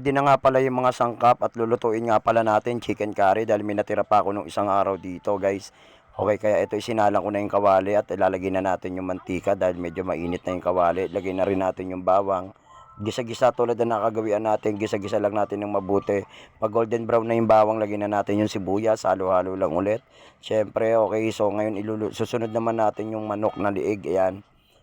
Di na nga pala yung mga sangkap at lulutuin nga pala natin chicken curry dahil may natira pa ako nung isang araw dito guys. Okay, kaya ito isinalang ko na yung kawali at ilalagay na natin yung mantika dahil medyo mainit na yung kawali. Lagay na rin natin yung bawang. Gisa-gisa tulad na nakagawian natin, gisa-gisa lang natin ng mabuti. Pag golden brown na yung bawang, lagay na natin yung sibuyas, halo-halo lang ulit. Siyempre, okay, so ngayon ilulu susunod naman natin yung manok na liig, ayan.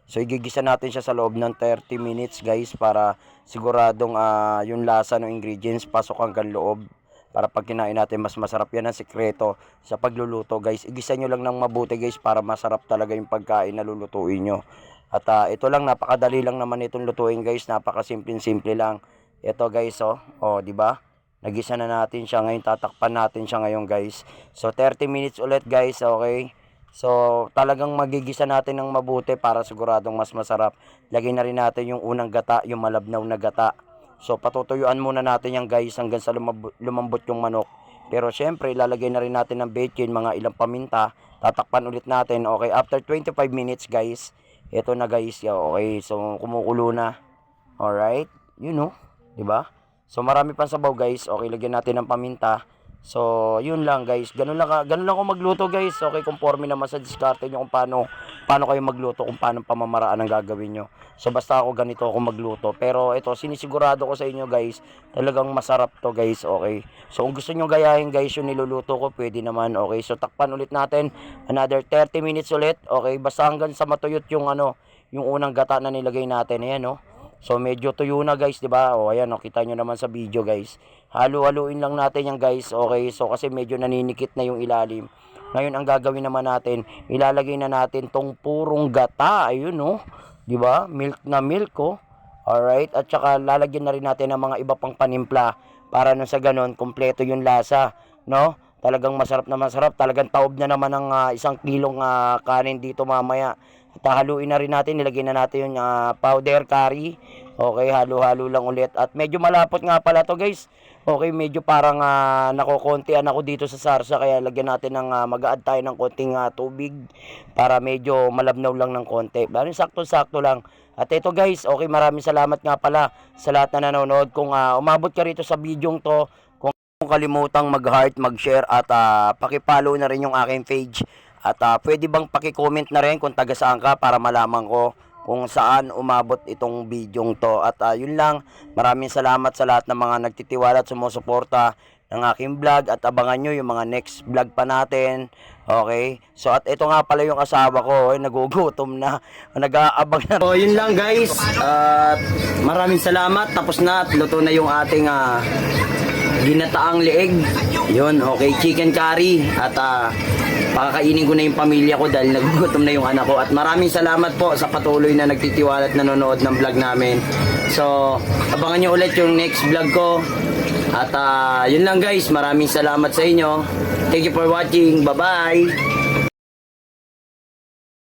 So igigisa natin siya sa loob ng 30 minutes guys para siguradong ah, yung lasa ng ingredients pasok hanggang loob para pag kinain natin mas masarap yan ang sikreto sa pagluluto guys. Igisa nyo lang ng mabuti guys para masarap talaga yung pagkain na lulutuin nyo. At ah, ito lang napakadali lang naman itong lutuin guys, napakasimple-simple lang. Ito guys oh, oh di ba? Nagisa na natin siya ngayon, tatakpan natin siya ngayon guys. So 30 minutes ulit guys, okay? So, talagang magigisa natin ng mabuti para siguradong mas masarap. Lagay na rin natin yung unang gata, yung malabnaw na gata. So, patutuyuan muna natin yan guys hanggang sa lumab- lumambot yung manok. Pero syempre, ilalagay na rin natin ng bacon, mga ilang paminta. Tatakpan ulit natin. Okay, after 25 minutes guys, ito na guys. Okay, so kumukulo na. Alright, you know, ba? So, marami pang sabaw guys. Okay, lagyan natin ng paminta. So, yun lang guys. Ganun lang, ganun lang ako magluto guys. Okay, conforme naman sa diskarte nyo kung paano, paano kayo magluto, kung paano pamamaraan ang gagawin nyo. So, basta ako ganito ako magluto. Pero ito, sinisigurado ko sa inyo guys, talagang masarap to guys. Okay. So, kung gusto nyo gayahin guys yung niluluto ko, pwede naman. Okay. So, takpan ulit natin. Another 30 minutes ulit. Okay. Basta hanggang sa matuyot yung ano, yung unang gata na nilagay natin. Ayan, no? So medyo tuyo na guys, 'di ba? O ayan, oh, kita nyo naman sa video guys. Halo-haluin lang natin yan guys. Okay, so kasi medyo naninikit na yung ilalim. Ngayon ang gagawin naman natin, ilalagay na natin tong purong gata, ayun no. 'Di ba? Milk na milk ko. Alright, at saka lalagyan na rin natin ng mga iba pang panimpla para nang sa ganon, kompleto yung lasa, no? Talagang masarap na masarap. Talagang taob na naman ng ah, isang kilong ah, kanin dito mamaya. At ah, haluin na rin natin, nilagay na natin yung ah, powder curry. Okay, halo-halo lang ulit. At medyo malapot nga pala to guys. Okay, medyo parang uh, nakokontian ako dito sa sarsa. Kaya lagyan natin ng, ah, mag-add tayo ng konting ah, tubig. Para medyo malabnaw lang ng konti. Bali, sakto-sakto lang. At ito guys, okay, maraming salamat nga pala sa lahat na nanonood. Kung ah, umabot ka rito sa bidyong to, kung kalimutang mag-heart, mag-share at ah, paki-follow na rin yung aking page. At ah, pwede bang paki-comment na rin kung taga saan ka para malaman ko kung saan umabot itong bidyong to. At ah, yun lang, maraming salamat sa lahat ng mga nagtitiwala at sumusuporta ng aking vlog at abangan nyo yung mga next vlog pa natin. Okay? So at ito nga pala yung asawa ko, eh, nagugutom na, nag-aabang na. So yun lang guys, at maraming salamat. Tapos na at luto na yung ating ah, ginataang leeg. Yun, okay, chicken curry. At ah, pakakainin ko na yung pamilya ko dahil nagugutom na yung anak ko. At maraming salamat po sa patuloy na nagtitiwala at nanonood ng vlog namin. So, abangan nyo ulit yung next vlog ko. At ah, yun lang guys, maraming salamat sa inyo. Thank you for watching. Bye-bye!